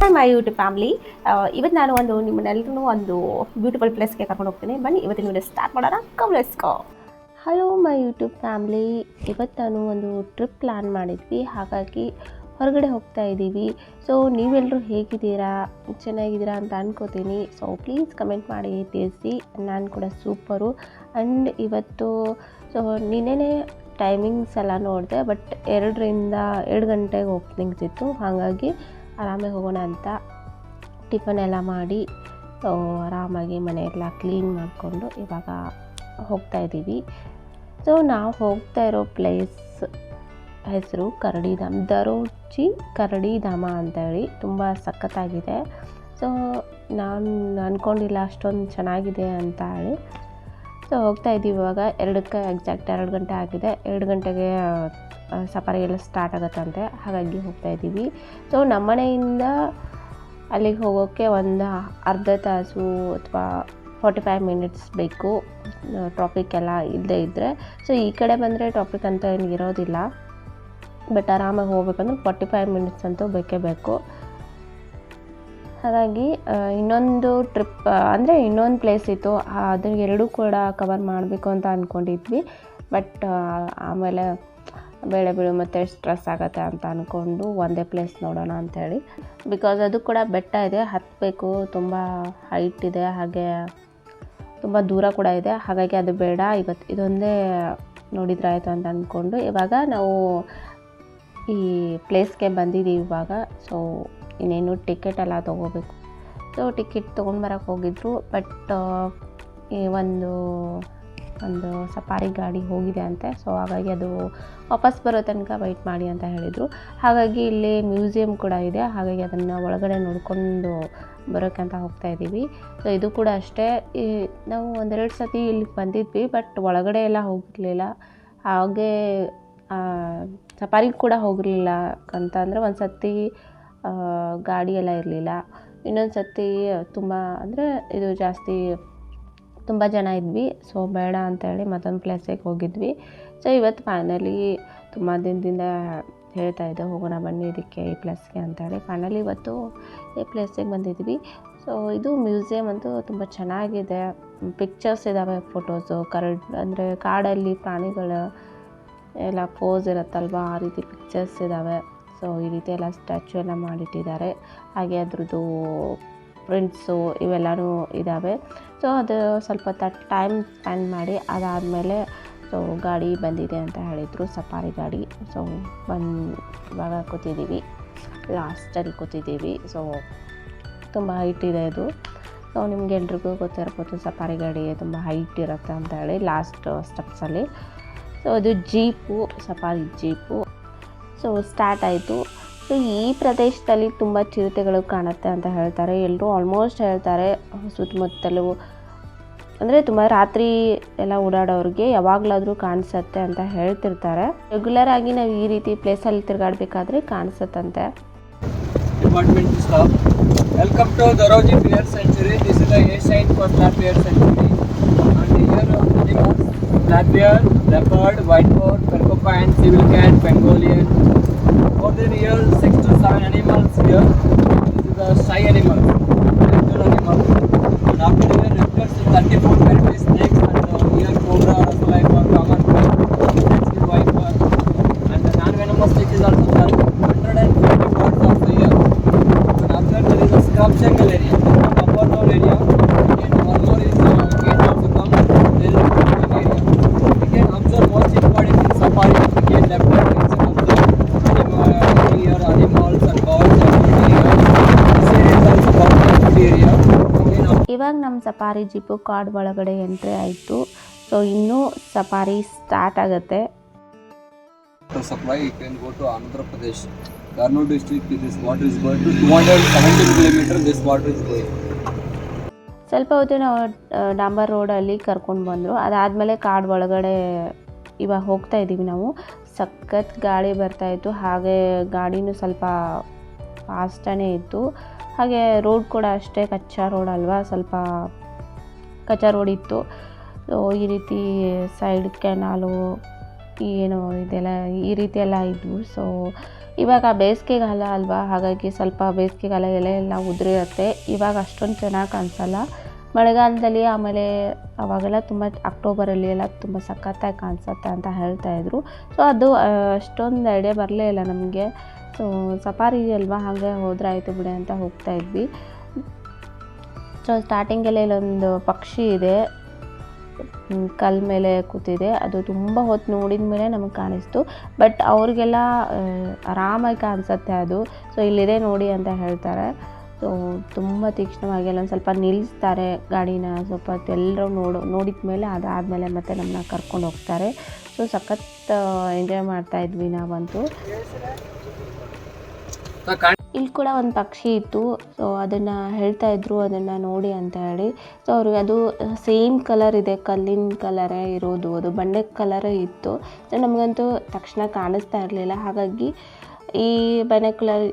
Hi my YouTube family ಇವತ್ತು ನಾನು ಒಂದು ನಿಮ್ಮನ್ನೆಲ್ಲರೂ ಒಂದು ಬ್ಯೂಟಿಫುಲ್ ಪ್ಲೇಸ್ಗೆ ಕರ್ಕೊಂಡು ಹೋಗ್ತೀನಿ. ಬನ್ನಿ, ಇವತ್ತಿನ ವಿಡಿಯೋ ಸ್ಟಾರ್ಟ್ ಮಾಡೋಣ. Go hello my YouTube family ಇವತ್ತು ನಾನು ಒಂದು ಟ್ರಿಪ್ ಪ್ಲ್ಯಾನ್ ಮಾಡಿದ್ವಿ. ಹಾಗಾಗಿ ಹೊರಗಡೆ ಹೋಗ್ತಾ ಇದ್ದೀವಿ. ಸೊ ನೀವೆಲ್ಲರೂ ಹೇಗಿದ್ದೀರಾ? ಚೆನ್ನಾಗಿದ್ದೀರಾ ಅಂತ ಅನ್ಕೋತೀನಿ. ಸೊ ಪ್ಲೀಸ್ ಕಮೆಂಟ್ ಮಾಡಿ, ತಿಳಿಸಿ. ನಾನು ಕೂಡ ಸೂಪರು ಆ್ಯಂಡ್ ಇವತ್ತು ಸೊ ನಿನ್ನೆನೇ ಟೈಮಿಂಗ್ಸ್ ಎಲ್ಲ ನೋಡಿದೆ ಬಟ್ ಎರಡರಿಂದ ಎರಡು ಗಂಟೆಗೆ ಓಪನಿಂಗ್ಸ್ ಇತ್ತು. ಹಾಗಾಗಿ ಆರಾಮಾಗಿ ಹೋಗೋಣ ಅಂತ ಟಿಫನ್ ಎಲ್ಲ ಮಾಡಿ ಆರಾಮಾಗಿ ಮನೆಯೆಲ್ಲ ಕ್ಲೀನ್ ಮಾಡಿಕೊಂಡು ಇವಾಗ ಹೋಗ್ತಾ ಇದ್ದೀವಿ. ಸೊ ನಾವು ಹೋಗ್ತಾ ಇರೋ ಪ್ಲೇಸ್ ಹೆಸರು ಕರಡಿಧಾಮ್. ದರೋಜಿ ಕರಡಿಧಾಮ ಅಂತೇಳಿ ತುಂಬ ಸಖತ್ತಾಗಿದೆ. ಸೊ ನಾನು ಅಂದ್ಕೊಂಡಿಲ್ಲ ಅಷ್ಟೊಂದು ಚೆನ್ನಾಗಿದೆ ಅಂತ ಹೇಳಿ. ಸೊ ಹೋಗ್ತಾ ಇದ್ದೀವಿ ಇವಾಗ. ಎರಡಕ್ಕೆ ಎಕ್ಸಾಕ್ಟ್ ಎರಡು ಗಂಟೆ ಆಗಿದೆ. ಎರಡು ಗಂಟೆಗೆ ಸಫಾರಿ ಎಲ್ಲ ಸ್ಟಾರ್ಟ್ ಆಗುತ್ತಂತೆ. ಹಾಗಾಗಿ ಹೋಗ್ತಾ ಇದ್ದೀವಿ. ಸೊ ನಮ್ಮನೆಯಿಂದ ಅಲ್ಲಿಗೆ ಹೋಗೋಕ್ಕೆ ಒಂದು ಅರ್ಧ ತಾಸು ಅಥವಾ ಫಾರ್ಟಿ ಫೈವ್ ಮಿನಿಟ್ಸ್ ಬೇಕು ಟ್ರಾಫಿಕ್ ಎಲ್ಲ ಇಲ್ಲದೇ ಇದ್ದರೆ ಸೊ ಈ ಕಡೆ ಬಂದರೆ ಟ್ರಾಫಿಕ್ ಅಂತ ಏನು ಇರೋದಿಲ್ಲ. ಬಟ್ ಆರಾಮಾಗಿ ಹೋಗ್ಬೇಕಂದ್ರೆ ಫಾರ್ಟಿ ಫೈವ್ ಮಿನಿಟ್ಸ್ ಅಂತೂ ಬೇಕೇ ಬೇಕು. ಹಾಗಾಗಿ ಇನ್ನೊಂದು ಟ್ರಿಪ್ ಅಂದರೆ ಇನ್ನೊಂದು ಪ್ಲೇಸ್ ಇತ್ತು. ಅದನ್ನ ಎರಡೂ ಕೂಡ ಕವರ್ ಮಾಡಬೇಕು ಅಂತ ಅಂದ್ಕೊಂಡಿದ್ವಿ ಬಟ್ ಆಮೇಲೆ ಬೇಳೆ ಬಿಡು ಮತ್ತು ಸ್ಟ್ರೆಸ್ ಆಗುತ್ತೆ ಅಂತ ಅಂದ್ಕೊಂಡು ಒಂದೇ ಪ್ಲೇಸ್ ನೋಡೋಣ ಅಂಥೇಳಿ ಬಿಕಾಸ್ ಅದು ಕೂಡ ಬೆಟ್ಟ ಇದೆ ಹತ್ತಬೇಕು ತುಂಬ ಹೈಟ್ ಇದೆ, ಹಾಗೆ ತುಂಬ ದೂರ ಕೂಡ ಇದೆ. ಹಾಗಾಗಿ ಅದು ಬೇಡ ಇವತ್ತು ಇದೊಂದೇ ನೋಡಿದ್ರೆ ಆಯಿತು ಅಂತ ಅಂದ್ಕೊಂಡು ಇವಾಗ ನಾವು ಈ ಪ್ಲೇಸ್ಗೆ ಬಂದಿದ್ದೀವಿ ಇವಾಗ. ಸೊ ಇನ್ನೇನು ಟಿಕೆಟ್ ಎಲ್ಲ ತೊಗೋಬೇಕು. ಸೊ ಟಿಕೆಟ್ ತೊಗೊಂಡು ಬರೋಕ್ಕೆ ಹೋಗಿದ್ರು ಬಟ್ ಈ ಒಂದು ಒಂದು ಸಫಾರಿ ಗಾಡಿ ಹೋಗಿದೆ ಅಂತೆ. ಸೊ ಹಾಗಾಗಿ ಅದು ವಾಪಸ್ ಬರೋ ತನಕ ವೆಯ್ಟ್ ಮಾಡಿ ಅಂತ ಹೇಳಿದರು. ಹಾಗಾಗಿ ಇಲ್ಲಿ ಮ್ಯೂಸಿಯಂ ಕೂಡ ಇದೆ. ಹಾಗಾಗಿ ಅದನ್ನು ಒಳಗಡೆ ನೋಡಿಕೊಂಡು ಬರೋಕ್ಕೆ ಅಂತ ಹೋಗ್ತಾ ಇದ್ದೀವಿ. ಸೊ ಇದು ಕೂಡ ಅಷ್ಟೇ. ಈ ನಾವು ಒಂದೆರಡು ಸತಿ ಇಲ್ಲಿಗೆ ಬಂದಿದ್ವಿ ಬಟ್ ಒಳಗಡೆ ಎಲ್ಲ ಹೋಗಿರಲಿಲ್ಲ. ಹಾಗೆ ಸಫಾರಿಗೆ ಕೂಡ ಹೋಗಿರಲಿಲ್ಲ ಅಂತಂದರೆ ಒಂದು ಸತಿ ಗಾಡಿ ಎಲ್ಲ ಇರಲಿಲ್ಲ. ಇನ್ನೊಂದು ಸತಿ ತುಂಬ ಅಂದರೆ ಇದು ಜಾಸ್ತಿ ತುಂಬ ಜನ ಇದ್ವಿ ಸೊ ಬೇಡ ಅಂತೇಳಿ ಮತ್ತೊಂದು ಪ್ಲೇಸಿಗೆ ಹೋಗಿದ್ವಿ. ಸೊ ಇವತ್ತು ಫೈನಲಿ ತುಂಬ ದಿನದಿಂದ ಹೇಳ್ತಾ ಇದ್ದೆ, ಹೋಗೋಣ ಬನ್ನಿ ಇದಕ್ಕೆ ಈ ಪ್ಲೇಸ್ಗೆ ಅಂತೇಳಿ. ಫೈನಲಿ ಇವತ್ತು ಈ ಪ್ಲೇಸಿಗೆ ಬಂದಿದ್ವಿ. ಸೊ ಇದು ಮ್ಯೂಸಿಯಮ್ ಅಂತೂ ತುಂಬ ಚೆನ್ನಾಗಿದೆ. ಪಿಕ್ಚರ್ಸ್ ಇದ್ದಾವೆ ಫೋಟೋಸು ಕರಡ್, ಅಂದರೆ ಕಾಡಲ್ಲಿ ಪ್ರಾಣಿಗಳ ಎಲ್ಲ ಪೋಸ್ ಇರುತ್ತಲ್ವ, ಆ ರೀತಿ ಪಿಕ್ಚರ್ಸ್ ಇದ್ದಾವೆ ಸೊ ಈ ರೀತಿ ಎಲ್ಲ ಸ್ಟ್ಯಾಚು ಎಲ್ಲ ಮಾಡಿಟ್ಟಿದ್ದಾರೆ. ಹಾಗೆ ಅದ್ರದ್ದು ಪ್ರಿಂಟ್ಸು ಇವೆಲ್ಲನೂ ಇದ್ದಾವೆ ಸೊ ಅದು ಸ್ವಲ್ಪ ಟೈಮ್ ಸ್ಪೆಂಡ್ ಮಾಡಿ ಅದಾದಮೇಲೆ ಸೊ ಗಾಡಿ ಬಂದಿದೆ ಅಂತ ಹೇಳಿದರು ಸಫಾರಿ ಗಾಡಿ. ಸೊ ಬಂದು, ಇವಾಗ ಕೂತಿದ್ದೀವಿ. ಲಾಸ್ಟಲ್ಲಿ ಕೂತಿದ್ದೀವಿ. ಸೊ ತುಂಬ ಹೈಟ್ ಇದೆ ಇದು. ಸೊ ನಿಮ್ಗೆ ಎಲ್ರಿಗೂ ಗೊತ್ತಿರ್ಬೋದು ಸಫಾರಿ ಗಾಡಿ ತುಂಬ ಹೈಟ್ ಇರುತ್ತೆ ಅಂತ ಹೇಳಿ ಲಾಸ್ಟ್ ಸ್ಟೆಪ್ಸಲ್ಲಿ ಸೊ ಅದು jeep safari jeep so start ಆಯಿತು. ಸೊ ಈ ಪ್ರದೇಶದಲ್ಲಿ ತುಂಬ ಚಿರತೆಗಳು ಕಾಣುತ್ತೆ ಅಂತ ಹೇಳ್ತಾರೆ. ಎಲ್ಲರೂ ಆಲ್ಮೋಸ್ಟ್ ಹೇಳ್ತಾರೆ, ಸುತ್ತಮುತ್ತಲು ಅಂದರೆ ತುಂಬ ರಾತ್ರಿ ಎಲ್ಲ ಓಡಾಡೋರಿಗೆ ಯಾವಾಗಲಾದರೂ ಕಾಣಿಸತ್ತೆ ಅಂತ ಹೇಳ್ತಿರ್ತಾರೆ. ರೆಗ್ಯುಲರ್ ಆಗಿ ನಾವು ಈ ರೀತಿ ಪ್ಲೇಸಲ್ಲಿ ತಿರುಗಾಡಬೇಕಾದ್ರೆ ಕಾಣಿಸತ್ತಂತೆ. Department staff welcome to Daroji bear sanctuary this is the Asian for ಲ್ಯಾಪಿಯರ್ sanctuary and here ಲ್ಯಾಪಿಯರ್ leopard wild boar porcupine and civet cat pangolin civil the here, six to seven animals here. This is the shy animal, reptile animal. And after here, reptiles, 34 varieties snakes safari jeep ಕಾಡ್ ಒಳಗಡೆ entry ಆಯಿತು. So ಇನ್ನೂ safari start ಆಗುತ್ತೆ. Water supply, you can go to Andhra Pradesh. Karnool district, this water is going to 217 kilometer, this water is going. ಸ್ವಲ್ಪ ಹೊತ್ತು ನಾವು ಡಾಂಬರ್ ರೋಡಲ್ಲಿ ಕರ್ಕೊಂಡು ಬಂದರು. ಅದಾದಮೇಲೆ ಕಾಡು ಒಳಗಡೆ ಇವಾಗ ಹೋಗ್ತಾ ಇದ್ದೀವಿ ನಾವು. ಸಖತ್ ಗಾಳಿ ಬರ್ತಾಯಿತ್ತು ಹಾಗೆ ಗಾಡಿನೂ ಸ್ವಲ್ಪ ಫಾಸ್ಟನೇ ಇತ್ತು. ಹಾಗೆ ರೋಡ್ ಕೂಡ ಅಷ್ಟೇ ಕಚ್ಚಾ ರೋಡ್ ಅಲ್ವಾ? ಸ್ವಲ್ಪ ಕಚ್ಚಾ ರೋಡ್ ಸೊ ಈ ರೀತಿ ಸೈಡ್ ಕೆನಾಲು ಏನು ಇದೆಲ್ಲ, ಈ ರೀತಿ ಎಲ್ಲ ಇದ್ವು. ಸೊ ಇವಾಗ ಬೇಸಿಗೆಗಾಲ ಅಲ್ವಾ? ಹಾಗಾಗಿ ಸ್ವಲ್ಪ ಬೇಸಿಗೆಗಾಲ ಎಲೆ ಎಲ್ಲ ಉದುರಿರುತ್ತೆ ಇವಾಗ ಅಷ್ಟೊಂದು ಚೆನ್ನಾಗಿ ಕಾಣಿಸಲ್ಲ. ಮಳೆಗಾಲದಲ್ಲಿ ಆಮೇಲೆ ಅವಾಗೆಲ್ಲ ತುಂಬ ಅಕ್ಟೋಬರಲ್ಲಿ ಎಲ್ಲ ತುಂಬ ಸಖತ್ತಾಗಿ ಕಾಣಿಸುತ್ತೆ ಅಂತ ಹೇಳ್ತಾಯಿದ್ರು ಸೊ ಅದು ಅಷ್ಟೊಂದು ಐಡಿಯಾ ಬರಲೇ ಇಲ್ಲ ನಮಗೆ. ಸೊ ಸಫಾರಿ ಅಲ್ವಾ? ಹಾಗೆ ಹೋದ್ರೆ ಆಯಿತು ಬಿಡಿ ಅಂತ ಹೋಗ್ತಾ ಇದ್ವಿ ಸೊ ಸ್ಟಾರ್ಟಿಂಗಲ್ಲೇ ಇಲ್ಲೊಂದು ಪಕ್ಷಿ ಇದೆ. ಕಲ್ ಮೇಲೆ ಕೂತಿದೆ. ಅದು ತುಂಬ ಹೊತ್ತು ನೋಡಿದ ಮೇಲೆ ನಮಗೆ ಕಾಣಿಸ್ತು. ಬಟ್ ಅವ್ರಿಗೆಲ್ಲ ಆರಾಮಾಗಿ ಕಾಣಿಸುತ್ತೆ ಅದು. ಸೊ ಇಲ್ಲಿದೆ ನೋಡಿ ಅಂತ ಹೇಳ್ತಾರೆ. ಸೊ ತುಂಬ ತೀಕ್ಷ್ಣವಾಗಿ ಅಲ್ಲೊಂದು ಸ್ವಲ್ಪ ನಿಲ್ಲಿಸ್ತಾರೆ ಗಾಡಿನ. ಸ್ವಲ್ಪ ಎಲ್ಲರೂ ನೋಡೋ, ನೋಡಿದ ಮೇಲೆ ಅದಾದಮೇಲೆ ಮತ್ತೆ ನಮ್ಮನ್ನ ಕರ್ಕೊಂಡು ಹೋಗ್ತಾರೆ. ಸೊ ಸಖತ್ ಎಂಜಾಯ್ ಮಾಡ್ತಾ ಇದ್ವಿ ನಾವಂತೂ. ಕೂಡ ಒಂದು ಪಕ್ಷಿ ಇತ್ತು. ಸೊ ಅದನ್ನು ಹೇಳ್ತಾ ಇದ್ರು, ಅದನ್ನು ನೋಡಿ ಅಂತ ಹೇಳಿ. ಸೊ ಅವ್ರಿಗೆ ಅದು ಸೇಮ್ ಕಲರ್ ಇದೆ, ಕಲ್ಲಿನ ಕಲರೇ ಇರೋದು. ಅದು ಬಂಡೆ ಕಲರೇ ಇತ್ತು. ಸೊ ನಮಗಂತೂ ತಕ್ಷಣ ಕಾಣಿಸ್ತಾ ಇರಲಿಲ್ಲ. ಹಾಗಾಗಿ ಈ ಬೈನಾಕ್ಯುಲರ್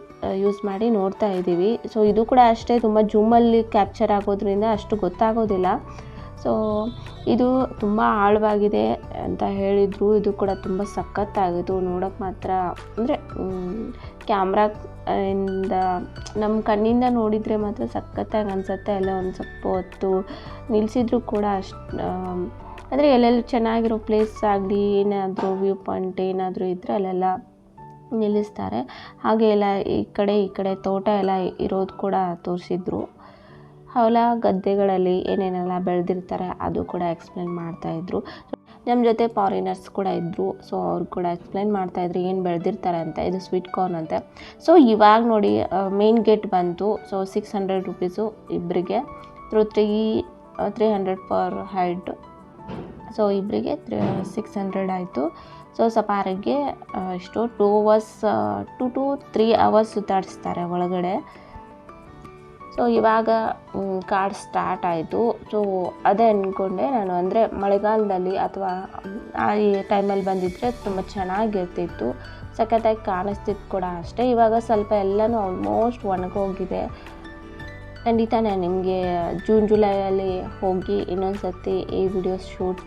ಯೂಸ್ ಮಾಡಿ ನೋಡ್ತಾ ಇದ್ದೀವಿ ಸೊ ಇದು ಕೂಡ ಅಷ್ಟೇ, ತುಂಬ ಜೂಮಲ್ಲಿ ಕ್ಯಾಪ್ಚರ್ ಆಗೋದ್ರಿಂದ ಅಷ್ಟು ಗೊತ್ತಾಗೋದಿಲ್ಲ. ಸೊ ಇದು ತುಂಬ ಆಳವಾಗಿದೆ ಅಂತ ಹೇಳಿದರು. ಇದು ಕೂಡ ತುಂಬ ಸಖತ್ತಾಗಿತ್ತು. ನೋಡೋಕ್ಕೆ ಮಾತ್ರ, ಅಂದರೆ ಕ್ಯಾಮ್ರಾ ಇಂದ ನಮ್ಮ ಕಣ್ಣಿಂದ ನೋಡಿದರೆ ಮಾತ್ರ ಸಖತ್ತಾಗಿ ಅನಿಸುತ್ತೆ. ಎಲ್ಲ ಒಂದು ಸ್ವಲ್ಪ ಹೊತ್ತು ನಿಲ್ಲಿಸಿದ್ರು ಕೂಡ ಅಷ್ಟು ಅಂದರೆ ಎಲ್ಲೆಲ್ಲಿ ಚೆನ್ನಾಗಿರೋ ಪ್ಲೇಸ್ ಆಗಲಿ, ಏನಾದರೂ ವ್ಯೂ ಪಾಯಿಂಟ್ ಏನಾದರೂ ಇದ್ದರೆ ಅಲ್ಲೆಲ್ಲ ನಿಲ್ಲಿಸ್ತಾರೆ. ಹಾಗೆ ಎಲ್ಲ ಈ ಕಡೆ ಈ ಕಡೆ ತೋಟ ಎಲ್ಲ ಇರೋದು ಕೂಡ ತೋರಿಸಿದ್ರು. ಹೊಲ ಗದ್ದೆಗಳಲ್ಲಿ ಏನೇನೆಲ್ಲ ಬೆಳೆದಿರ್ತಾರೆ ಅದು ಕೂಡ ಎಕ್ಸ್ಪ್ಲೇನ್ ಮಾಡ್ತಾಯಿದ್ರು ನಮ್ಮ ಜೊತೆ ಫಾರಿನರ್ಸ್ ಕೂಡ ಇದ್ದರು ಸೊ ಅವ್ರು ಕೂಡ ಎಕ್ಸ್ಪ್ಲೈನ್ ಮಾಡ್ತಾಯಿದ್ರು ಏನು ಬೆಳೆದಿರ್ತಾರೆ ಅಂತ. ಇದು ಸ್ವೀಟ್ ಕಾರ್ನ್ ಅಂತೆ. ಸೊ ಇವಾಗ ನೋಡಿ ಮೇನ್ ಗೇಟ್ ಬಂತು. ಸೊ ಸಿಕ್ಸ್ ಹಂಡ್ರೆಡ್ ರುಪೀಸು ಇಬ್ಬರಿಗೆ three three three hundred per head so ಇಬ್ಬರಿಗೆ ತ್ರೀ ಸಿಕ್ಸ್ ಹಂಡ್ರೆಡ್ ಆಯಿತು. ಸೊ ಸಪಾರಿಗೆ ಎಷ್ಟು two hours to two three hours ಸುತ್ತಾಡಿಸ್ತಾರೆ ಒಳಗಡೆ. ಸೊ ಇವಾಗ ಕಾಡ್ ಸ್ಟಾರ್ಟ್ ಆಯಿತು. ಸೊ ಅದೇ ಅಂದ್ಕೊಂಡೆ ನಾನು ಅಂದರೆ ಮಳೆಗಾಲದಲ್ಲಿ ಅಥವಾ ಆ ಈ ಟೈಮಲ್ಲಿ ಬಂದಿದ್ದರೆ ತುಂಬ ಚೆನ್ನಾಗಿರ್ತಿತ್ತು. ಸಖತ್ತಾಗಿ ಕಾಣಿಸ್ತಿತ್ತು ಕೂಡ ಅಷ್ಟೇ. ಇವಾಗ ಸ್ವಲ್ಪ ಎಲ್ಲನೂ ಆಲ್ಮೋಸ್ಟ್ ಒಣಗೋಗಿದೆ. ಖಂಡಿತ ನಾನು ನಿಮಗೆ ಜೂನ್ ಜುಲೈಯಲ್ಲಿ ಹೋಗಿ ಇನ್ನೊಂದು ಸರ್ತಿ ಈ ವಿಡಿಯೋ ಶೂಟ್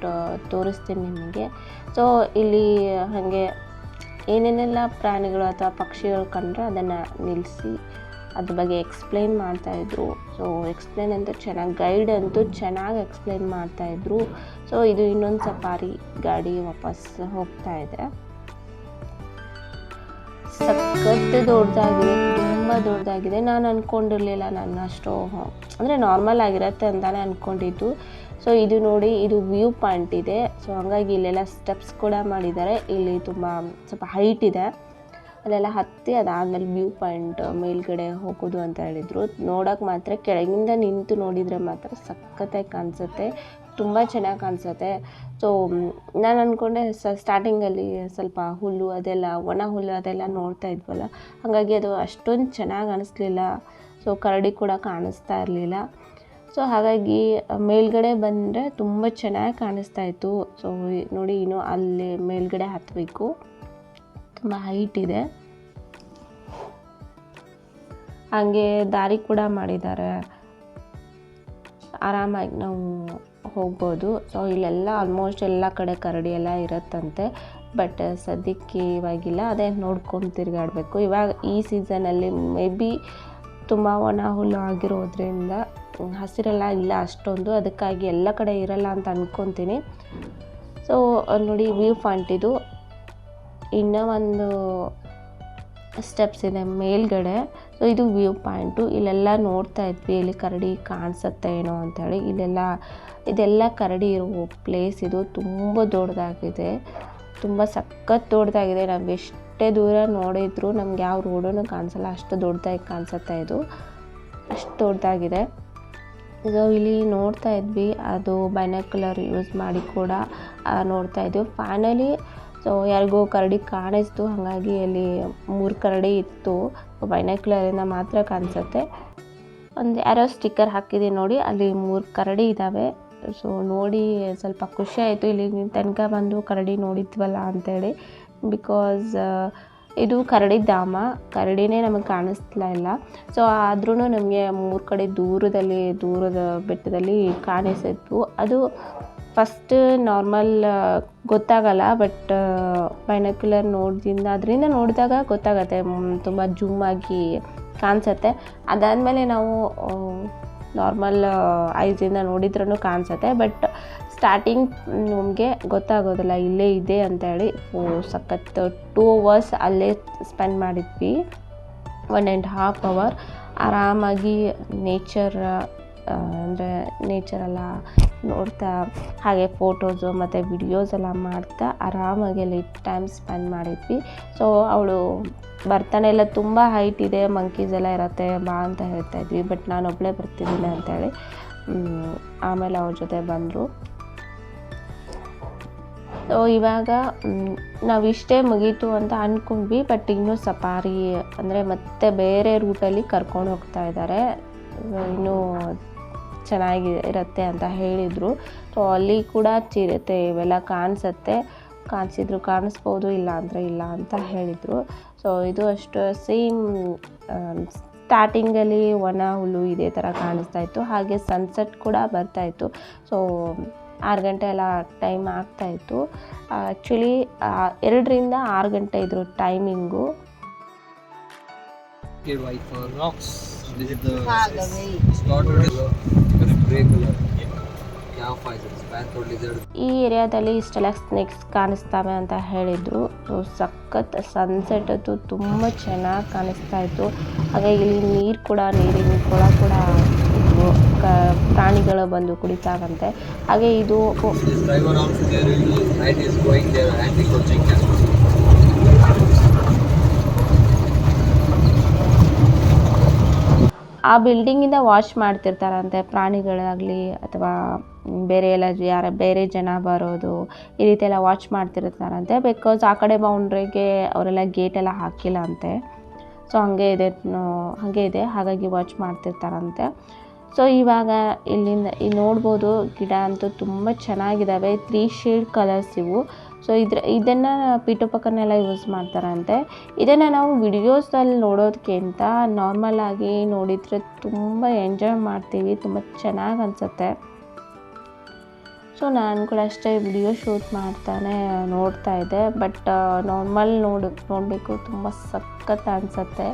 ತೋರಿಸ್ತೀನಿ ನಿಮಗೆ. ಸೊ ಇಲ್ಲಿ ಹಾಗೆ ಏನೇನೆಲ್ಲ ಪ್ರಾಣಿಗಳು ಅಥವಾ ಪಕ್ಷಿಗಳು ಕಂಡ್ರೆ ಅದನ್ನು ನಿಲ್ಲಿಸಿ. ಅದ್ರ ಬಗ್ಗೆ ಎಕ್ಸ್ಪ್ಲೈನ್ ಮಾಡ್ತಾಯಿದ್ರು ಸೊ ಎಕ್ಸ್ಪ್ಲೇನ್ ಅಂತೂ ಚೆನ್ನಾಗಿ ಗೈಡ್ ಅಂತೂ ಚೆನ್ನಾಗಿ ಎಕ್ಸ್ಪ್ಲೈನ್ ಮಾಡ್ತಾಯಿದ್ರು ಸೊ ಇದು ಇನ್ನೊಂದು ಸಫಾರಿ ಗಾಡಿ ವಾಪಸ್ ಹೋಗ್ತಾ ಇದೆ. ಸಖತ್ ದೊಡ್ಡದಾಗಿದೆ, ತುಂಬ ದೊಡ್ಡದಾಗಿದೆ. ನಾನು ಅಂದ್ಕೊಂಡಿರಲಿಲ್ಲ ನನ್ನ ಅಷ್ಟು, ಅಂದರೆ ನಾರ್ಮಲ್ ಆಗಿರತ್ತೆ ಅಂತಲೇ ಅಂದ್ಕೊಂಡಿದ್ದು ಸೊ ಇದು ನೋಡಿ, ಇದು ವ್ಯೂ ಪಾಯಿಂಟ್ ಇದೆ. ಸೊ ಹಂಗಾಗಿ ಇಲ್ಲೆಲ್ಲ ಸ್ಟೆಪ್ಸ್ ಕೂಡ ಮಾಡಿದ್ದಾರೆ. ಇಲ್ಲಿ ತುಂಬ ಸ್ವಲ್ಪ ಹೈಟ್ ಇದೆ. ಅಲ್ಲೆಲ್ಲ ಹತ್ತಿ ಅದಾದಮೇಲೆ ವ್ಯೂ ಪಾಯಿಂಟ್ ಮೇಲ್ಗಡೆ ಹೋಗೋದು ಅಂತ ಹೇಳಿದರು. ನೋಡೋಕೆ ಮಾತ್ರ ಕೆಳಗಿಂದ ನಿಂತು ನೋಡಿದರೆ ಮಾತ್ರ ಸಖತ್ತಾಗಿ ಕಾಣಿಸುತ್ತೆ. ತುಂಬ ಚೆನ್ನಾಗಿ ಕಾಣಿಸುತ್ತೆ. ಸೊ ನಾನು ಅಂದ್ಕೊಂಡೆ ಸ ಸ್ಟಾರ್ಟಿಂಗಲ್ಲಿ ಸ್ವಲ್ಪ ಹುಲ್ಲು ಅದೆಲ್ಲ, ಒಣ ಹುಲ್ಲು ಅದೆಲ್ಲ ನೋಡ್ತಾ ಇದ್ವಲ್ಲ, ಹಾಗಾಗಿ ಅದು ಅಷ್ಟೊಂದು ಚೆನ್ನಾಗಿ ಅನಿಸ್ಲಿಲ್ಲ. ಸೊ ಕರಡಿ ಕೂಡ ಕಾಣಿಸ್ತಾ ಇರಲಿಲ್ಲ. ಸೊ ಹಾಗಾಗಿ ಮೇಲ್ಗಡೆ ಬಂದರೆ ತುಂಬ ಚೆನ್ನಾಗಿ ಕಾಣಿಸ್ತಾ ಇತ್ತು. ಸೊ ನೋಡಿ ಇನ್ನು ಅಲ್ಲಿ ಮೇಲ್ಗಡೆ ಹತ್ತಬೇಕು ತುಂಬ ಹೈಟ್ ಇದೆ. ಹಾಗೆ ದಾರಿ ಕೂಡ ಮಾಡಿದ್ದಾರೆ. ಆರಾಮಾಗಿ ನಾವು ಹೋಗ್ಬೋದು. ಸೊ ಇಲ್ಲೆಲ್ಲ ಆಲ್ಮೋಸ್ಟ್ ಎಲ್ಲ ಕಡೆ ಕರಡಿ ಎಲ್ಲ ಇರುತ್ತಂತೆ. ಬಟ್ ಸದ್ಯಕ್ಕೆ ಇವಾಗಿಲ್ಲ. ಅದೇ ನೋಡ್ಕೊಂಡು ತಿರುಗಾಡಬೇಕು. ಇವಾಗ ಈ ಸೀಸನಲ್ಲಿ ಮೇ ಬಿ ತುಂಬ ಒಣ ಹುಲ್ಲು ಆಗಿರೋದ್ರಿಂದ ಹಸಿರೆಲ್ಲ ಇಲ್ಲ ಅಷ್ಟೊಂದು. ಅದಕ್ಕಾಗಿ ಎಲ್ಲ ಕಡೆ ಇರಲ್ಲ ಅಂತ ಅಂದ್ಕೊತೀನಿ ಸೊ ನೋಡಿ ವ್ಯೂ ಪಾಯಿಂಟ್ ಇದು. ಇನ್ನೂ ಒಂದು ಸ್ಟೆಪ್ಸ್ ಇದೆ ಮೇಲ್ಗಡೆ. ಸೊ ಇದು ವ್ಯೂ ಪಾಯಿಂಟು ಇಲ್ಲೆಲ್ಲ ನೋಡ್ತಾ ಇದ್ವಿ ಇಲ್ಲಿ ಕರಡಿ ಕಾಣಿಸುತ್ತೆ ಏನೋ ಅಂಥೇಳಿ. ಇಲ್ಲೆಲ್ಲ, ಇದೆಲ್ಲ ಕರಡಿ ಇರೋ ಪ್ಲೇಸ್ ಇದು ತುಂಬ ದೊಡ್ಡದಾಗಿದೆ. ತುಂಬ ಸಖತ್ ದೊಡ್ಡದಾಗಿದೆ. ನಾವು ಎಷ್ಟೇ ದೂರ ನೋಡಿದ್ರು ನಮ್ಗೆ ಯಾವ ರೋಡೂ ಕಾಣಿಸಲ್ಲ. ಅಷ್ಟು ದೊಡ್ಡದಾಗಿ ಕಾಣಿಸುತ್ತೆ ಇದು. ಅಷ್ಟು ದೊಡ್ಡದಾಗಿದೆ. ಸೊ ಇಲ್ಲಿ ನೋಡ್ತಾ ಇದ್ವಿ. ಅದು ಬೈನಾಕ್ಯುಲರ್ ಯೂಸ್ ಮಾಡಿ ಕೂಡ ನೋಡ್ತಾ ಇದ್ವಿ. ಫೈನಲಿ ಸೊ ಯಾರಿಗೂ ಕರಡಿ ಕಾಣಿಸ್ತು. ಹಾಗಾಗಿ ಅಲ್ಲಿ ಮೂರು ಕರಡಿ ಇತ್ತು. ಬೈನಾಕ್ಯುಲರಿಂದ ಮಾತ್ರ ಕಾಣಿಸುತ್ತೆ. ಒಂದು ಯಾರೋ ಸ್ಟಿಕ್ಕರ್ ಹಾಕಿದೆ ನೋಡಿ. ಅಲ್ಲಿ ಮೂರು ಕರಡಿ ಇದ್ದಾವೆ ಸೊ ನೋಡಿ, ಸ್ವಲ್ಪ ಖುಷಿ ಆಯಿತು. ಇಲ್ಲಿ ತನಕ ಬಂದು ಕರಡಿ ನೋಡಿದ್ವಲ್ಲ ಅಂತೇಳಿ. ಬಿಕಾಸ್ ಇದು ಕರಡಿ ಧಾಮ. ಕರಡಿನೇ ನಮಗೆ ಕಾಣಿಸ್ತಾ ಇಲ್ಲ. ಸೊ ಆದ್ರೂ ನಮಗೆ ಮೂರು ಕಡೆ ದೂರದಲ್ಲಿ, ದೂರದ ಬೆಟ್ಟದಲ್ಲಿ ಕಾಣಿಸಿತ್ತು ಅದು ಫಸ್ಟ್ ನಾರ್ಮಲ್ ಗೊತ್ತಾಗಲ್ಲ ಬಟ್ ಬೈನಕ್ಯುಲರ್ ನೋಡ್ದಿಂದ, ಅದರಿಂದ ನೋಡಿದಾಗ ಗೊತ್ತಾಗತ್ತೆ. ತುಂಬ ಜೂಮ್ ಆಗಿ ಕಾಣಿಸತ್ತೆ. ಅದಾದಮೇಲೆ ನಾವು ನಾರ್ಮಲ್ ಐಸಿಂದ ನೋಡಿದ್ರೂ ಕಾಣಿಸತ್ತೆ. ಬಟ್ ಸ್ಟಾರ್ಟಿಂಗ್ ನಮಗೆ ಗೊತ್ತಾಗೋದಿಲ್ಲ, ಇಲ್ಲೇ ಇದೆ ಅಂತೇಳಿ. ಸಖತ್ ಟೂ ಅವರ್ಸ್ ಅಲ್ಲೇ ಸ್ಪೆಂಡ್ ಮಾಡಿದ್ವಿ. ಒನ್ ಆ್ಯಂಡ್ ಹಾಫ್ ಅವರ್ ಆರಾಮಾಗಿ ನೇಚರ್ ಅಂದರೆ ನೇಚರೆಲ್ಲ ನೋಡ್ತಾ ಹಾಗೆ ಫೋಟೋಸು ಮತ್ತು ವಿಡಿಯೋಸ್ ಎಲ್ಲ ಮಾಡ್ತಾ ಆರಾಮಾಗಿ ಅಲ್ಲಿ ಟೈಮ್ ಸ್ಪೆಂಡ್ ಮಾಡಿದ್ವಿ. ಸೊ ಅವಳು ಬರ್ತಾನೆ ಎಲ್ಲ ತುಂಬ ಹೈಟ್ ಇದೆ ಮಂಕೀಸ್ ಎಲ್ಲ ಇರತ್ತೆ, ಬಾ ಅಂತ ಹೇಳ್ತಾ ಇದ್ವಿ. ಬಟ್ ನಾನು ಒಬ್ಬಳೇ ಬರ್ತಿದ್ದೀನಿ ಅಂತೇಳಿ ಆಮೇಲೆ ಅವ್ರ ಜೊತೆ ಬಂದರು. ಸೊ ಇವಾಗ ನಾವು ಇಷ್ಟೇ ಮುಗೀತು ಅಂತ ಅಂದ್ಕೊಂಡ್ವಿ ಬಟ್ ಇನ್ನೂ ಸಫಾರಿ ಅಂದರೆ ಮತ್ತೆ ಬೇರೆ ರೂಟಲ್ಲಿ ಕರ್ಕೊಂಡು ಹೋಗ್ತಾ ಇದ್ದಾರೆ. ಇನ್ನೂ ಚೆನ್ನಾಗಿ ಇರುತ್ತೆ ಅಂತ ಹೇಳಿದರು. ಸೊ ಅಲ್ಲಿ ಕೂಡ ಚಿರತೆ ಇವೆಲ್ಲ ಕಾಣಿಸುತ್ತೆ. ಕಾಣಿಸಿದ್ರು ಕಾಣಿಸ್ಬೋದು ಇಲ್ಲ ಅಂದರೆ ಇಲ್ಲ ಅಂತ ಹೇಳಿದರು. ಸೊ ಇದು ಅಷ್ಟು ಸೇಮ್ ಸ್ಟಾರ್ಟಿಂಗಲ್ಲಿ ಒಣ ಹುಲ್ಲು ಇದೇ ಥರ ಕಾಣಿಸ್ತಾ ಇತ್ತು. ಹಾಗೆ ಸನ್ಸೆಟ್ ಕೂಡ ಬರ್ತಾ ಇತ್ತು. ಸೊ ಆರು ಗಂಟೆ ಎಲ್ಲ ಟೈಮ್ ಆಗ್ತಾಯಿತ್ತು ಆ್ಯಕ್ಚುಲಿ ಎರಡರಿಂದ ಆರು ಗಂಟೆ ಇದ್ರು ಟೈಮಿಂಗು ಯಾವ ಲಿಸರ್ಡ್ ಈ ಏರಿಯಾದಲ್ಲಿ ಇಷ್ಟೆಲ್ಲ ಸ್ನೇಕ್ಸ್ ಕಾಣಿಸ್ತವೆ ಅಂತ ಹೇಳಿದ್ರು. ಸೊ ಸಖತ್ ಸನ್ಸೆಟ್ ಅದು ತುಂಬ ಚೆನ್ನಾಗಿ ಕಾಣಿಸ್ತಾ ಇತ್ತು. ಹಾಗೆ ಇಲ್ಲಿ ನೀರು ಕೂಡ ನೀರಿನ ಕೊಳ ಕೂಡ ಕ ಪ್ರಾಣಿಗಳು ಬಂದು ಕುಡಿತಾವಂತೆ. ಹಾಗೆ ಇದು ಆ ಬಿಲ್ಡಿಂಗಿಂದ ವಾಚ್ ಮಾಡ್ತಿರ್ತಾರಂತೆ ಪ್ರಾಣಿಗಳಾಗಲಿ ಅಥವಾ ಬೇರೆ ಎಲ್ಲ ಯಾರ, ಬೇರೆ ಜನ ಬರೋದು ಈ ರೀತಿ ಎಲ್ಲ ವಾಚ್ ಮಾಡ್ತಿರ್ತಾರಂತೆ ಬಿಕಾಸ್ ಆ ಕಡೆ ಬೌಂಡ್ರಿಗೆ ಅವರೆಲ್ಲ ಗೇಟ್ ಎಲ್ಲ ಹಾಕಿಲ್ಲ ಅಂತೆ ಸೊ ಹಾಗೆ ಇದೆ ಹಾಗೆ ಇದೆ. ಹಾಗಾಗಿ ವಾಚ್ ಮಾಡ್ತಿರ್ತಾರಂತೆ. ಸೊ ಇವಾಗ ಇಲ್ಲಿಂದ ಇಲ್ಲಿ ನೋಡ್ಬೋದು ಗಿಡ ಅಂತೂ ತುಂಬ ಚೆನ್ನಾಗಿದ್ದಾವೆ ತ್ರೀ ಶೇಡ್ ಕಲರ್ಸ್ ಇವು. ಸೊ ಇದ್ರ, ಇದನ್ನು ಪೀಠೋಪಕರಣ ಯೂಸ್ ಮಾಡ್ತಾರಂತೆ. ಇದನ್ನು ನಾವು ವಿಡಿಯೋಸಲ್ಲಿ ನೋಡೋದಕ್ಕಿಂತ ನಾರ್ಮಲ್ ಆಗಿ ನೋಡಿದರೆ ತುಂಬ ಎಂಜಾಯ್ ಮಾಡ್ತೀವಿ, ತುಂಬ ಚೆನ್ನಾಗಿ ಅನಿಸುತ್ತೆ. ಸೊ ನಾನು ಕೂಡ ಅಷ್ಟೇ ವಿಡಿಯೋ ಶೂಟ್ ಮಾಡ್ತಾನೆ, ನೋಡ್ತಾ ಇದ್ದೆ. ಬಟ್ ನಾರ್ಮಲ್ ನೋಡು, ನೋಡಬೇಕು, ತುಂಬ ಸಖತ್ ಅನಿಸುತ್ತೆ.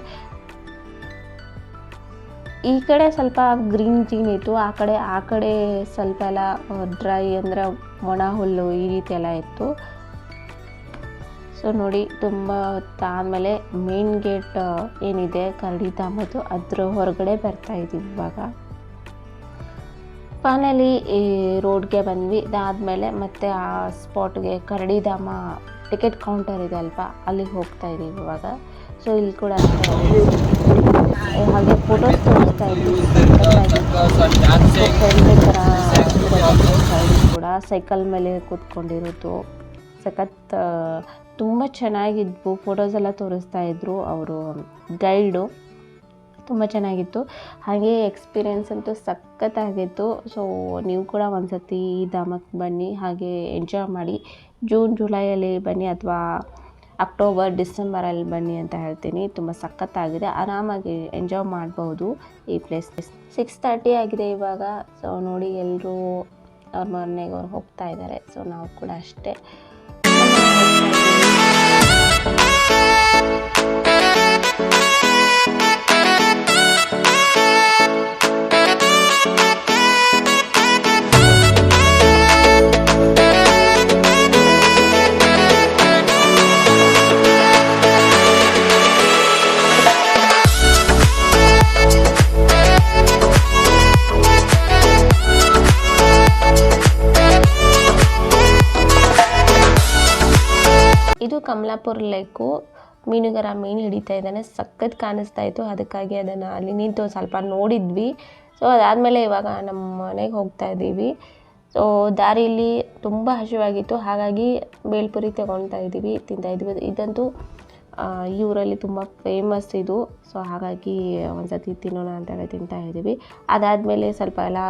ಈ ಕಡೆ ಸ್ವಲ್ಪ ಗ್ರೀನ್ ಗ್ರೀನ್ ಇತ್ತು, ಆ ಕಡೆ ಆ ಕಡೆ ಸ್ವಲ್ಪ ಎಲ್ಲ ಡ್ರೈ ಅಂದರೆ ಒಣ ಹುಲ್ಲು ಈ ರೀತಿ ಎಲ್ಲ ಇತ್ತು. ಸೊ ನೋಡಿ, ತುಂಬ ಹೊತ್ತಾದಮೇಲೆ ಮೇನ್ ಗೇಟ್ ಏನಿದೆ ಕರಡಿಧಾಮದ್ದು ಅದ್ರ ಹೊರಗಡೆ ಬರ್ತಾ ಇದ್ದೀವಿ ಇವಾಗ. ಫೈನಲಿ ಈ ರೋಡ್ಗೆ ಬಂದ್ವಿ. ಇದಾದಮೇಲೆ ಮತ್ತೆ ಆ ಸ್ಪಾಟ್ಗೆ ಕರಡಿಧಾಮ ಟಿಕೆಟ್ ಕೌಂಟರ್ ಇದೆ ಅಲ್ವಾ, ಅಲ್ಲಿಗೆ ಹೋಗ್ತಾ ಇದ್ದೀವಿ ಇವಾಗ. ಸೊ ಇಲ್ಲಿ ಕೂಡ ಹಾಗೆ ಫೋಟೋಸ್ ತೋರಿಸ್ತಾ ಇದ್ದೀವಿ. ಕೂಡ. ಸೈಕಲ್ ಮೇಲೆ ಕೂತ್ಕೊಂಡಿರೋದು. ಸಖತ್ ತುಂಬ ಚೆನ್ನಾಗಿದ್ವು ಫೋಟೋಸ್ ಎಲ್ಲ ತೋರಿಸ್ತಾ ಇದ್ದರು ಅವರು. ಗೈಡು ತುಂಬ ಚೆನ್ನಾಗಿತ್ತು. ಹಾಗೆ ಎಕ್ಸ್ಪೀರಿಯೆನ್ಸ್ ಅಂತೂ ಸಖತ್ತಾಗಿತ್ತು. ಸೊ ನೀವು ಕೂಡ ಒಂದ್ಸತಿ ಈ ಧಾಮಕ್ಕೆ ಬನ್ನಿ, ಹಾಗೆ ಎಂಜಾಯ್ ಮಾಡಿ. ಜೂನ್ ಜುಲೈಯಲ್ಲಿ ಬನ್ನಿ ಅಥವಾ ಅಕ್ಟೋಬರ್ ಡಿಸೆಂಬರಲ್ಲಿ ಬನ್ನಿ ಅಂತ ಹೇಳ್ತೀನಿ. ತುಂಬ ಸಖತ್ತಾಗಿದೆ. ಆರಾಮಾಗಿ ಎಂಜಾಯ್ ಮಾಡ್ಬೋದು ಈ ಪ್ಲೇಸ್ ಸಿಕ್ಸ್ ತರ್ಟಿ ಆಗಿದೆ ಇವಾಗ. ಸೊ ನೋಡಿ ಎಲ್ಲರೂ ಅವ್ರ ಮನೆಗೆ ಅವ್ರು ಹೋಗ್ತಾ ಇದ್ದಾರೆ. ಸೊ ನಾವು ಕೂಡ ಅಷ್ಟೇ. ಕಮಲಾಪುರ ಲೇಕು ಮೀನುಗಾರ ಮೀನು ಹಿಡಿತಾ ಇದ್ದಾನೆ. ಸಖತ್ ಕಾಣಿಸ್ತಾ ಇತ್ತು. ಅದಕ್ಕಾಗಿ ಅದನ್ನು ಅಲ್ಲಿ ನಿಂತು ಸ್ವಲ್ಪ ನೋಡಿದ್ವಿ. ಸೊ ಅದಾದಮೇಲೆ ಇವಾಗ ನಮ್ಮ ಮನೆಗೆ ಹೋಗ್ತಾ ಇದ್ದೀವಿ. ಸೊ ದಾರಿಯಲ್ಲಿ ತುಂಬ ಹಸಿವಾಗಿತ್ತು. ಹಾಗಾಗಿ ಬೇಲ್ಪುರಿ ತಗೊಳ್ತಾ ಇದ್ದೀವಿ. ತಿಂತಾ ಇದ್ವಿ ಇದಂತೂ ಈ ಊರಲ್ಲಿ ತುಂಬ ಫೇಮಸ್ ಇದು. ಸೊ ಹಾಗಾಗಿ ಒಂದ್ಸತಿ ತಿನ್ನೋಣ ಅಂತೇಳಿ ತಿಂತಾ ಇದ್ದೀವಿ. ಅದಾದಮೇಲೆ ಸ್ವಲ್ಪ ಎಲ್ಲ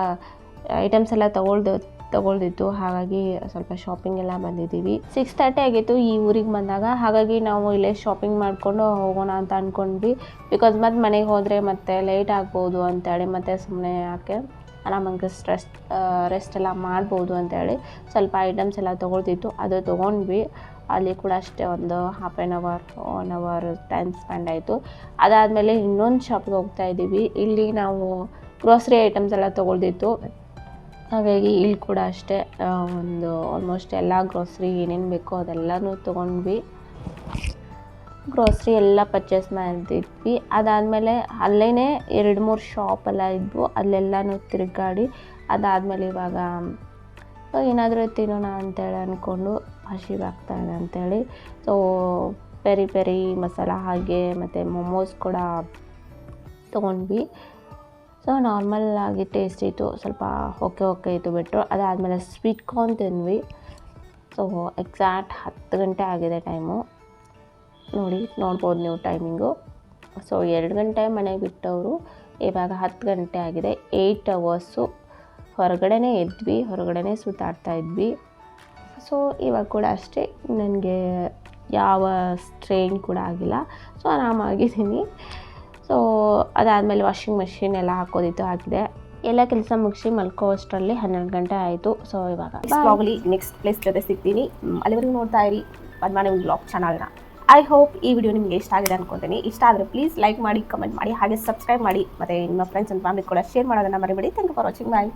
ಐಟಮ್ಸ್ ಎಲ್ಲ ತಗೊಳ್ದು ತಗೊಳ್ದಿತ್ತು ಹಾಗಾಗಿ ಸ್ವಲ್ಪ ಶಾಪಿಂಗ್ ಎಲ್ಲ ಬಂದಿದ್ದೀವಿ. ಸಿಕ್ಸ್ ತರ್ಟಿ ಆಗಿತ್ತು ಈ ಊರಿಗೆ ಬಂದಾಗ. ಹಾಗಾಗಿ ನಾವು ಇಲ್ಲೇ ಶಾಪಿಂಗ್ ಮಾಡಿಕೊಂಡು ಹೋಗೋಣ ಅಂತ ಅಂದ್ಕೊಂಡ್ವಿ ಬಿಕಾಸ್ ಮತ್ತೆ ಮನೆಗೆ ಹೋದರೆ ಮತ್ತೆ ಲೇಟ್ ಆಗ್ಬೋದು ಅಂತೇಳಿ, ಮತ್ತೆ ಸುಮ್ಮನೆ ಯಾಕೆ ಆರಾಮಾಗಿ ರೆಸ್ಟ್ ರೆಸ್ಟ್ ಎಲ್ಲ ಮಾಡ್ಬೋದು ಅಂತೇಳಿ ಸ್ವಲ್ಪ ಐಟಮ್ಸ್ ಎಲ್ಲ ತೊಗೊಳ್ತಿತ್ತು ಅದು ತೊಗೊಂಡ್ವಿ. ಅಲ್ಲಿ ಕೂಡ ಅಷ್ಟೇ ಒಂದು half an hour one hour time spend ಆಯಿತು. ಅದಾದಮೇಲೆ ಇನ್ನೊಂದು ಶಾಪ್ಗೆ ಹೋಗ್ತಾ ಇದ್ದೀವಿ. ಇಲ್ಲಿ ನಾವು ಗ್ರೋಸರಿ ಐಟಮ್ಸ್ ಎಲ್ಲ ತೊಗೊಳ್ದಿತ್ತು. ಹಾಗಾಗಿ ಇಲ್ಲಿ ಕೂಡ ಅಷ್ಟೇ ಒಂದು ಆಲ್ಮೋಸ್ಟ್ ಎಲ್ಲ ಗ್ರೋಸರಿ ಏನೇನು ಬೇಕೋ ಅದೆಲ್ಲನೂ ತೊಗೊಂಡ್ವಿ. ಗ್ರೋಸ್ರಿ ಎಲ್ಲ ಪರ್ಚೇಸ್ ಮಾಡಿದ್ವಿ ಅದಾದಮೇಲೆ ಅಲ್ಲೇ ಎರಡು ಮೂರು ಶಾಪ್ ಎಲ್ಲ ಇದ್ವು. ಅಲ್ಲೆಲ್ಲನೂ ತಿರುಗಾಡಿ, ಅದಾದಮೇಲೆ ಇವಾಗ ಏನಾದರೂ ತಿನ್ನೋಣ ಅಂತೇಳಿ ಅಂದ್ಕೊಂಡು ಹಸಿವಾಗ್ತಾ ಇದೆ ಅಂತೇಳಿ. ಸೊ ಪೆರಿ ಪೆರಿ ಮಸಾಲ ಹಾಗೆ ಮತ್ತು ಮೊಮೋಸ್ ಕೂಡ ತೊಗೊಂಡ್ವಿ. ಸೊ ನಾರ್ಮಲ್ ಆಗಿ ಟೇಸ್ಟ್ ಇತ್ತು. ಸ್ವಲ್ಪ ಓಕೆ ಓಕೆ ಇತ್ತು ಬಿಟ್ಟರು ಅದಾದಮೇಲೆ ಸ್ವೀಟ್ ಕಾರ್ನ್ ತಿಂದ್ವಿ. ಸೊ ಎಕ್ಸಾಕ್ಟ್ ಹತ್ತು ಗಂಟೆ ಆಗಿದೆ ಟೈಮು ನೋಡಿ, ನೋಡ್ಬೋದು ನೀವು ಟೈಮಿಂಗು ಸೊ ಎರಡು ಗಂಟೆ ಮನೆಗೆ ಬಿಟ್ಟವರು. ಇವಾಗ ಹತ್ತು ಗಂಟೆ ಆಗಿದೆ. ಏಯ್ಟ್ ಅವರ್ಸು ಹೊರಗಡೆನೇ ಇದ್ವಿ. ಹೊರಗಡೆನೇ ಸುತ್ತಾಡ್ತಾ ಇದ್ವಿ. ಸೊ ಇವಾಗ ಕೂಡ ಅಷ್ಟೇ. ನನಗೆ ಯಾವ ಸ್ಟ್ರೈನ್ ಕೂಡ ಆಗಿಲ್ಲ. ಸೊ ಆರಾಮಾಗಿದ್ದೀನಿ. ಸೊ ಅದಾದಮೇಲೆ ವಾಷಿಂಗ್ ಮೆಷಿನ್ ಎಲ್ಲ ಹಾಕೋದಿತ್ತು ಹಾಕಿದೆ. ಎಲ್ಲ ಕೆಲಸ ಮುಗಿಸಿ ಮಲ್ಕೋ ಅಷ್ಟರಲ್ಲಿ ಹನ್ನೆರಡು ಗಂಟೆ ಆಯಿತು. ಸೊ ಇವಾಗ ಬ್ಲಾಗಲ್ಲಿ ನೆಕ್ಸ್ಟ್ ಪ್ಲೇಸ್ ಜೊತೆ ಸಿಗ್ತೀನಿ. ಅಲ್ಲಿವರೆಗೂ ನೋಡ್ತಾ ಇರಿ. ಪದ್ಮಾನಿ ಬ್ಲಾಗ್ ಚಾನಲ್ನ ಐ ಹೋಪ್ ಈ ವಿಡಿಯೋ ನಿಮಗೆ ಇಷ್ಟ ಆಗಿದೆ ಅನ್ಕೊತೀನಿ. ಇಷ್ಟ ಆದರೆ ಪ್ಲೀಸ್ ಲೈಕ್ ಮಾಡಿ ಕಮೆಂಟ್ ಮಾಡಿ ಹಾಗೆ ಸಬ್ಸ್ಕ್ರೈಬ್ ಮಾಡಿ. ಮತ್ತು ನಿಮ್ಮ ಫ್ರೆಂಡ್ಸ್ ಅಂಡ್ ಫ್ಯಾಮಿಲಿ ಕೂಡ ಶೇರ್ ಮಾಡೋದನ್ನು ಮರಿಬೇಡಿ. Thank you for watching bye